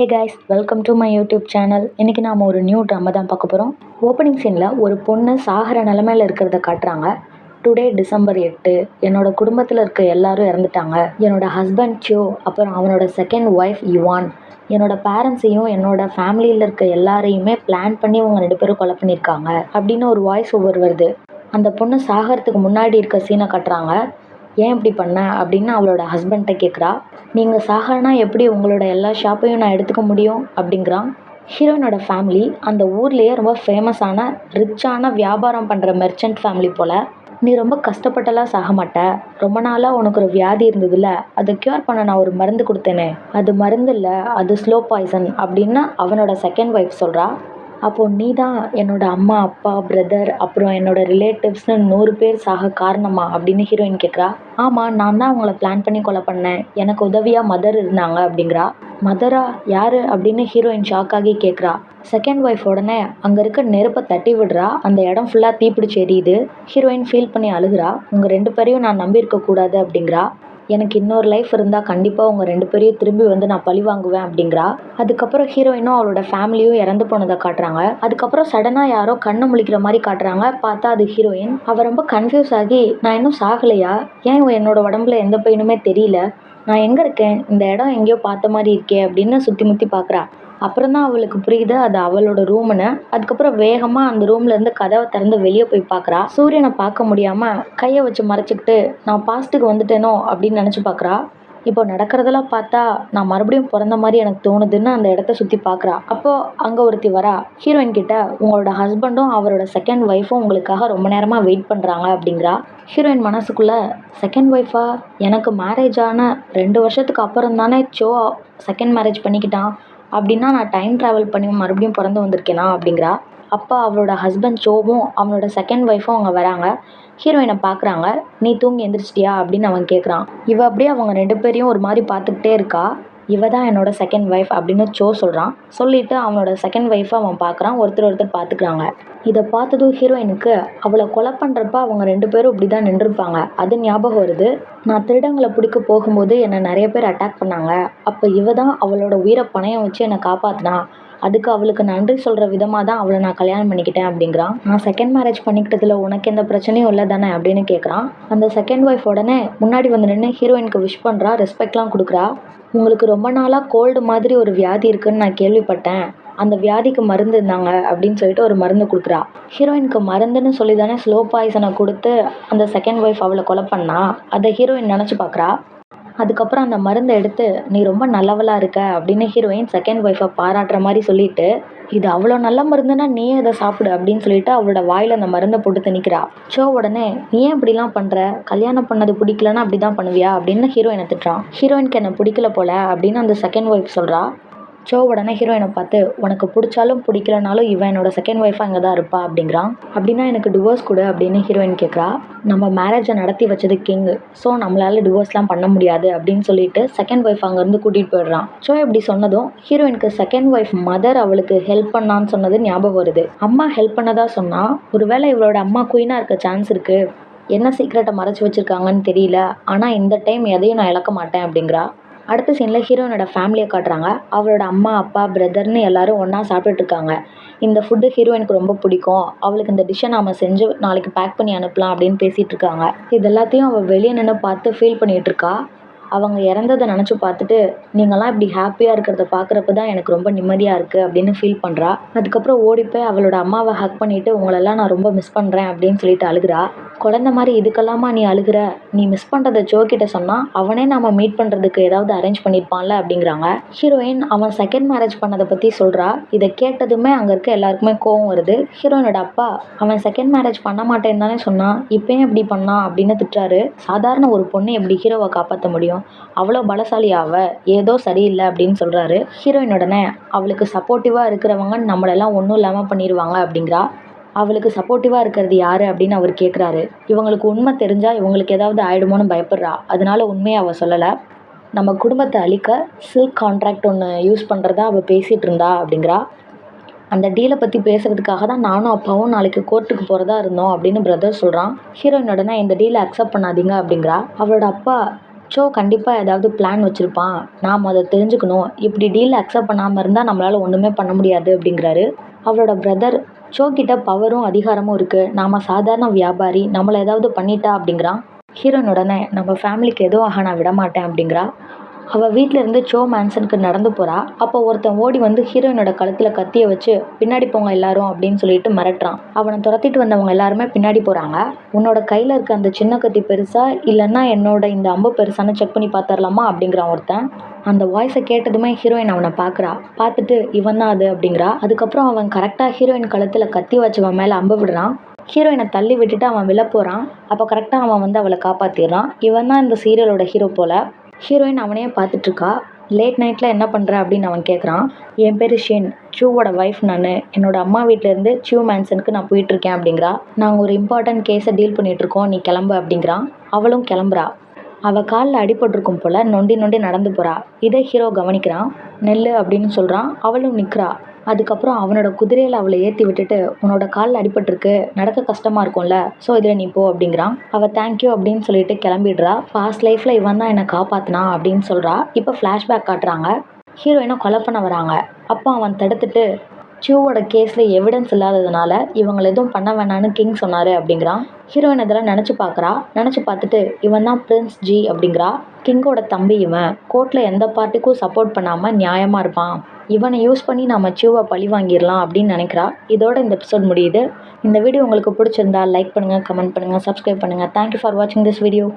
Hey guys welcome to my YouTube channel இன்றைக்கி நாம் ஒரு நியூ ட்ராமா தான் பார்க்க போகிறோம் ஓப்பனிங் சீனில் ஒரு பொண்ணு சாகிற நிலமையில இருக்கிறத காட்டுறாங்க. டுடே டிசம்பர் எட்டு. என்னோட குடும்பத்தில் இருக்க எல்லாரும் இறந்துட்டாங்க. என்னோட ஹஸ்பண்ட் சியோ அப்புறம் அவனோட செகண்ட் ஒய்ஃப் யுவான் என்னோட பேரண்ட்ஸையும் என்னோட ஃபேமிலியில் இருக்க எல்லாரையுமே பிளான் பண்ணி அவங்க ரெண்டு பேரும் கொலை பண்ணியிருக்காங்க. அப்படின்னு ஒரு வாய்ஸ் ஓவர் வருது. அந்த பொண்ணு சாகிறதுக்கு முன்னாடி இருக்க சீனை காட்டுறாங்க. ஏன் இப்படி பண்ண? அப்படின்னு அவளோட ஹஸ்பண்ட்டை கேட்குறா நீங்கள் சாகனா எப்படி உங்களோட எல்லா ஷாப்பையும் நான் எடுத்துக்க முடியும்? அப்படிங்கிறான். ஹீரோயினோட ஃபேமிலி அந்த ஊர்லேயே ரொம்ப ஃபேமஸான ரிச்சான வியாபாரம் பண்ணுற மெர்ச்சன்ட் ஃபேமிலி போல். நீ ரொம்ப கஷ்டப்பட்டெல்லாம் சாக மாட்ட. ரொம்ப நாளாக உனக்கு ஒரு வியாதி இருந்ததுல அதை க்யூர் பண்ண நான் ஒரு மருந்து கொடுத்தேனே. அது மருந்து இல்லை அது ஸ்லோ பாய்சன் அப்படின்னு அவனோட செகண்ட் ஒய்ஃப் சொல்கிறா அப்போது நீ தான் என்னோட அம்மா அப்பா பிரதர் அப்புறம் என்னோடய ரிலேட்டிவ்ஸ்னு நூறு பேர் சாக காரணமா அப்படின்னு ஹீரோயின் கேட்குறா ஆமாம் நான் தான் அவங்கள பிளான் பண்ணி கொலை பண்ணேன். எனக்கு உதவியாக மதர் இருந்தாங்க அப்படிங்கிறா. மதரா யார் அப்படின்னு ஹீரோயின் ஷாக் ஆகி கேட்குறா செகண்ட் ஒய்ஃப் உடனே அங்கே இருக்க நெருப்பை தட்டி விடுறா. அந்த இடம் ஃபுல்லாக தீப்பிடிச்சு எரியுது. ஹீரோயின் ஃபீல் பண்ணி அழுகிறா. உங்கள் ரெண்டு பேரையும் நான் நம்பி இருக்கக்கூடாது அப்படிங்கிறா. எனக்கு இன்னொரு லைஃப் இருந்தால் கண்டிப்பாக உங்கள் ரெண்டு பேரையும் திரும்பி வந்து நான் பழி வாங்குவேன் அப்படிங்கிறா. அதுக்கப்புறம் ஹீரோயினும் அவளோட ஃபேமிலியும் இறந்து போனதை காட்டுறாங்க. அதுக்கப்புறம் சடனாக யாரோ கண்ணு முழிக்கிற மாதிரி காட்டுறாங்க. பார்த்தா அது ஹீரோயின் அவள் ரொம்ப கன்ஃபியூஸ் ஆகி நான் இன்னும் சாகலையா? ஏன் என்னோட உடம்புல எந்த பெயினுமே தெரியல? நான் எங்கே இருக்கேன்? இந்த இடம் எங்கேயோ பார்த்த மாதிரி இருக்கே அப்படின்னு சுற்றி முற்றி பார்க்குறா. அப்புறம் தான் அவளுக்கு புரியுது அது அவளோட ரூம்னு அதுக்கப்புறம் வேகமாக அந்த ரூம்ல இருந்து கதவை திறந்து வெளியே போய் பார்க்குறா. சூரியனை பார்க்க முடியாமல் கையை வச்சு மறைச்சிக்கிட்டு நான் பாஸ்ட்டுக்கு வந்துட்டேனோ? அப்படின்னு நினச்சி பார்க்குறா. இப்போ நடக்கிறதெல்லாம் பார்த்தா நான் மறுபடியும் பிறந்த மாதிரி எனக்கு தோணுதுன்னு அந்த இடத்த சுற்றி பார்க்குறா. அப்போது அங்கே ஒருத்தி வரா. ஹீரோயின் கிட்ட உங்களோட ஹஸ்பண்டும் அவரோட செகண்ட் ஒய்ஃபும் உங்களுக்காக ரொம்ப நேரமாக வெயிட் பண்ணுறாங்க அப்படிங்கிறா. ஹீரோயின் மனசுக்குள்ளே செகண்ட் ஒய்ஃபா எனக்கு மேரேஜ் ஆன ரெண்டு வருஷத்துக்கு அப்புறம் தானே சோ செகண்ட் மேரேஜ் பண்ணிக்கிட்டான். அப்படின்னா நான் டைம் ட்ராவல் பண்ணி மறுபடியும் பிறந்து வந்திருக்கேனா? அப்படிங்கிறா. அப்போ அவளோட ஹஸ்பண்ட் ஷோவும் அவனோட செகண்ட் ஒய்ஃபும் அவங்க வராங்க. ஹீரோயினை பார்க்குறாங்க நீ தூங்கி எந்திரிச்சிட்டியா? அப்படின்னு அவன் கேட்குறான் இவ அப்படியே அவங்க ரெண்டு பேரையும் ஒரு மாதிரி பார்த்துக்கிட்டே இருக்கா. இவ தான் என்னோட செகண்ட் ஒய்ஃப் அப்படின்னு சோ சொல்கிறான் சொல்லிவிட்டு அவனோட செகண்ட் ஒய்ஃபை அவன் பார்க்குறான் ஒருத்தர் ஒருத்தர் பார்த்துக்கிறாங்க இதை பார்த்ததும் ஹீரோயினுக்கு அவளை கொலை பண்ணுறப்ப அவங்க ரெண்டு பேரும் இப்படி தான் நின்றுருப்பாங்க. அது ஞாபகம் வருது. நான் திருடங்களை பிடிக்க போகும்போது என்னை நிறைய பேர் அட்டாக் பண்ணாங்க. அப்போ இவ தான் அவளோட உயிரை பணையம் வச்சு என்னை காப்பாற்றினா அதுக்கு அவளுக்கு நன்றி சொல்கிற விதமாக தான் அவளை நான் கல்யாணம் பண்ணிக்கிட்டேன் அப்படிங்கிறான். நான் செகண்ட் மேரேஜ் பண்ணிக்கிட்டதில் உனக்கு எந்த பிரச்சனையும் இல்லை தானே அப்படின்னு கேட்குறான் அந்த செகண்ட் ஒய்ஃப் உடனே முன்னாடி வந்து நின்று ஹீரோயினுக்கு விஷ் பண்ணுறா ரெஸ்பெக்ட்லாம் கொடுக்குறா. உங்களுக்கு ரொம்ப நாளாக கோல்டு மாதிரி ஒரு வியாதி இருக்குன்னு நான் கேள்விப்பட்டேன். அந்த வியாதிக்கு மருந்து இருந்தாங்க அப்படின்னு சொல்லிட்டு ஒரு மருந்து கொடுக்குறா. ஹீரோயினுக்கு மருந்துன்னு சொல்லி தானே ஸ்லோ பாய்சனை கொடுத்து அந்த செகண்ட் ஒய்ஃப் அவளை கொலை பண்ணா? அதை ஹீரோயின் நினச்சி பார்க்குறா அதுக்கப்புறம் அந்த மருந்தை எடுத்து நீ ரொம்ப நல்லவளாக இருக்க அப்படின்னு ஹீரோயின் செகண்ட் ஒய்ஃபை பாராட்டுற மாதிரி சொல்லிட்டு இது அவ்வளோ நல்ல மருந்துன்னா நீயே அதை சாப்பிடு அப்படின்னு சொல்லிட்டு அவளோட வாயில் அந்த மருந்தை போட்டு திணிக்கிறா. ஷோ உடனே நீ ஏன் இப்படிலாம் பண்ணுற கல்யாணம் பண்ணது பிடிக்கலன்னா அப்படி தான் பண்ணுவியா? அப்படின்னு ஹீரோயினை திட்டுறான் ஹீரோயினுக்கு என்னை பிடிக்கல போல அப்படின்னு அந்த செகண்ட் ஒய்ஃப் சொல்கிறா சோ உடனே ஹீரோயினை பார்த்து உனக்கு பிடிச்சாலும் பிடிக்கலனாலும் இவன் என்னோட செகண்ட் ஒய்ஃபாக இங்கே தான் இருப்பா அப்படிங்கிறான். அப்படின்னா எனக்கு டிவோர்ஸ் கொடு அப்படின்னு ஹீரோயின் கேட்குறா நம்ம மேரேஜை நடத்தி வச்சது கிங் ஸோ நம்மளால டிவோர்ஸ்லாம் பண்ண முடியாது அப்படின்னு சொல்லிட்டு செகண்ட் ஒய்ஃப் அங்கேருந்து கூட்டிகிட்டு போயிடுறான். ஸோ இப்படி சொன்னதும் ஹீரோயினுக்கு செகண்ட் ஒய்ஃப் மதர் அவளுக்கு ஹெல்ப் பண்ணான்னு சொன்னது ஞாபகம் வருது. அம்மா ஹெல்ப் பண்ணதா சொன்னால் ஒருவேளை இவளோட அம்மா குயினாக இருக்க சான்ஸ் இருக்குது என்ன சீக்ரெட்டை மறைச்சி வச்சுருக்காங்கன்னு தெரியல. ஆனால் இந்த டைம் எதையும் நான் இழக்க மாட்டேன் அப்படிங்கிறா. அடுத்த சீனில் ஹீரோயினோட ஃபேமிலியை காட்டுறாங்க. அவளோட அம்மா அப்பா பிரதர்னு எல்லாரும் ஒன்றா சாப்பிட்டுட்டு இருக்காங்க. இந்த ஃபுட்டு ஹீரோயினுக்கு ரொம்ப பிடிக்கும். அவளுக்கு இந்த டிஷ்ஷை நாம் செஞ்சு நாளைக்கு பேக் பண்ணி அனுப்பலாம் அப்படின்னு பேசிகிட்டு இருக்காங்க. இது எல்லாத்தையும் அவள் வெளியே நின்று பார்த்து ஃபீல் பண்ணிகிட்டு இருக்கா? அவங்க இறந்ததை நினச்சி பார்த்துட்டு நீங்களாம் இப்படி ஹாப்பியாக இருக்கிறத பார்க்குறப்ப தான் எனக்கு ரொம்ப நிம்மதியாக இருக்குது அப்படின்னு ஃபீல் பண்ணுறா அதுக்கப்புறம் ஓடி போய் அவளோட அம்மாவை ஹக் பண்ணிவிட்டு உங்களெல்லாம் நான் ரொம்ப மிஸ் பண்ணுறேன் அப்படின்னு சொல்லிட்டு அழுகிறா. குழந்த மாதிரி இதுக்கெல்லாமா நீ அழுகிற? நீ மிஸ் பண்ணுறத ஜோ சொன்னால் அவனே நம்ம மீட் பண்ணுறதுக்கு ஏதாவது அரேஞ்ச் பண்ணியிருப்பான்ல அப்படிங்கிறாங்க. ஹீரோயின் அவன் செகண்ட் மேரேஜ் பண்ணதை பற்றி சொல்கிறா இதை கேட்டதுமே அங்கே இருக்க எல்லாருக்குமே கோவம் வருது. ஹீரோயினோட அப்பா அவன் செகண்ட் மேரேஜ் பண்ண மாட்டேன்னு தானே சொன்னான். இப்போயும் எப்படி பண்ணான் அப்படின்னு திட்டுறாரு. சாதாரண ஒரு பொண்ணு எப்படி ஹீரோவை காப்பாற்ற முடியும்? அவ்வளோ பலசாலி அவ ஏதோ சரியில்லை அப்படின்னு சொல்கிறாரு ஹீரோயின் உடனே அவளுக்கு சப்போர்ட்டிவாக இருக்கிறவங்க நம்மளெல்லாம் ஒன்றும் இல்லாமல் பண்ணிடுவாங்க அப்படிங்கிறா. அவளுக்கு சப்போர்ட்டிவாக இருக்கிறது யார்? அப்படின்னு அவர் கேட்குறாரு இவங்களுக்கு உண்மை தெரிஞ்சால் இவங்களுக்கு ஏதாவது ஆயிடுமோன்னு பயப்படுறா. அதனால உண்மையை அவள் சொல்லலை. நம்ம குடும்பத்தை அழிக்க சில்க் கான்ட்ராக்ட் ஒன்று யூஸ் பண்ணுறதா அவள் பேசிகிட்டு இருந்தா அப்படிங்கிறா. அந்த டீலை பற்றி பேசுகிறதுக்காக தான் நானும் அப்பாவும் நாளைக்கு கோர்ட்டுக்கு போகிறதா இருந்தோம் அப்படின்னு பிரதர் சொல்கிறான் ஹீரோயின் இந்த டீலை அக்செப்ட் பண்ணாதீங்க அப்படிங்கிறா. அவளோட அப்பா சோ கண்டிப்பாக ஏதாவது பிளான் வச்சுருப்பான். நாம் அதை தெரிஞ்சுக்கணும். இப்படி டீல் அக்செப்ட் பண்ணாமல் இருந்தால் நம்மளால் ஒன்றுமே பண்ண முடியாது அப்படிங்கிறாரு. அவரோட பிரதர் ஷோ கிட்ட பவரும் அதிகாரமும் இருக்குது நாம் சாதாரண வியாபாரி நம்மளை ஏதாவது பண்ணிட்டா அப்படிங்கிறான். ஹீரோனோடனே நம்ம ஃபேமிலிக்கு எதுவும் ஆக நான் விட மாட்டேன் அப்படிங்கிறா. அவள் வீட்டில் இருந்து சோ மேன்சனுக்கு நடந்து போகிறா அப்போ ஒருத்தன் ஓடி வந்து ஹீரோயினோட கழுத்தில் கத்தியை வச்சு பின்னாடி போங்க எல்லாரும் அப்படின்னு சொல்லிட்டு மிரட்டுறான். அவனை துரத்திட்டு வந்தவங்க எல்லாருமே பின்னாடி போகிறாங்க உன்னோட கையில் இருக்க அந்த சின்ன கத்தி பெருசா இல்லைன்னா என்னோட இந்த அம்பு பெருசான்னு செக் பண்ணி பார்த்துடலாமா அப்படிங்கிறான் ஒருத்தன். அந்த வாய்ஸை கேட்டதுமே ஹீரோயின் அவனை பார்க்குறா பார்த்துட்டு இவன் தான் அது அப்படிங்கிறா. அதுக்கப்புறம் அவன் கரெக்டாக ஹீரோயின் கழுத்தில் கத்தி வச்சவன் மேலே அம்பு விடுறான். ஹீரோயினை தள்ளி விட்டுட்டு அவன் விழ போகிறான் அப்போ கரெக்டாக அவன் வந்து அவளை காப்பாற்றிடுறான் இவன் தான் இந்த சீரியலோட ஹீரோ போல். ஹீரோயின் அவனையே பார்த்துட்ருக்கா லேட் நைட்டில் என்ன பண்ணுற அப்படின்னு அவன் கேட்குறான் என் பேர் ஷேன் சூவோட ஒய்ஃப் நான். என்னோடய அம்மா வீட்டிலேருந்து சியூ மேன்சனுக்கு நான் போயிட்டுருக்கேன் அப்படிங்கிறா. நாங்கள் ஒரு இம்பார்ட்டன்ட் கேஸை டீல் பண்ணிகிட்ருக்கோம் நீ கிளம்பு அப்படிங்கிறான். அவளும் கிளம்புறா. அவள் காலில் அடிபட்டிருக்கும் போல் நொண்டி நொண்டி நடந்து போகிறா இதை ஹீரோ கவனிக்கிறான். நெல் அப்படின்னு சொல்கிறான் அவளும் நிற்கிறா அதுக்கப்புறம் அவனோட குதிரையில் அவளை ஏற்றி விட்டுட்டு உன்னோட காலில் அடிபட்டிருக்கு நடக்க கஷ்டமாக இருக்கும்ல ஸோ இதில் நீ போ அப்படிங்கிறான். அவள் தேங்க்யூ அப்படின்னு சொல்லிட்டு கிளம்பிடுறா. பாஸ்ட் லைஃப்பில் இவன் தான் என்னை காப்பாற்றினா அப்படின்னு சொல்கிறா இப்போ ஃப்ளாஷ்பேக் காட்டுறாங்க. ஹீரோயினை கொலை பண்ண வராங்க. அப்போ அவன் தடுத்துட்டு சியூவோட கேஸில் எவிடன்ஸ் இல்லாததுனால இவங்களை எதுவும் பண்ண வேணான்னு கிங் சொன்னார் அப்படிங்கிறான். ஹீரோயின் இதெல்லாம் நினச்சி பார்க்குறா. நினச்சி பார்த்துட்டு இவன் தான் பிரின்ஸ் ஜி அப்படிங்கிறா. கிங்கோட தம்பி இவன். கோர்ட்டில் எந்த பார்ட்டிக்கும் சப்போர்ட் பண்ணாமல் நியாயமாக இருப்பான். இவனை யூஸ் பண்ணி நம்ம சியூவை பழி வாங்கிடலாம் அப்படின்னு நினைக்கிறா. இதோட இந்த எபிசோட் முடியுது. இந்த வீடியோ உங்களுக்கு பிடிச்சிருந்தா லைக் பண்ணுங்கள் கமெண்ட் பண்ணுங்கள் சப்ஸ்கிரைப் பண்ணுங்கள் தேங்க்யூ ஃபார் வாட்சிங் திஸ் வீடியோ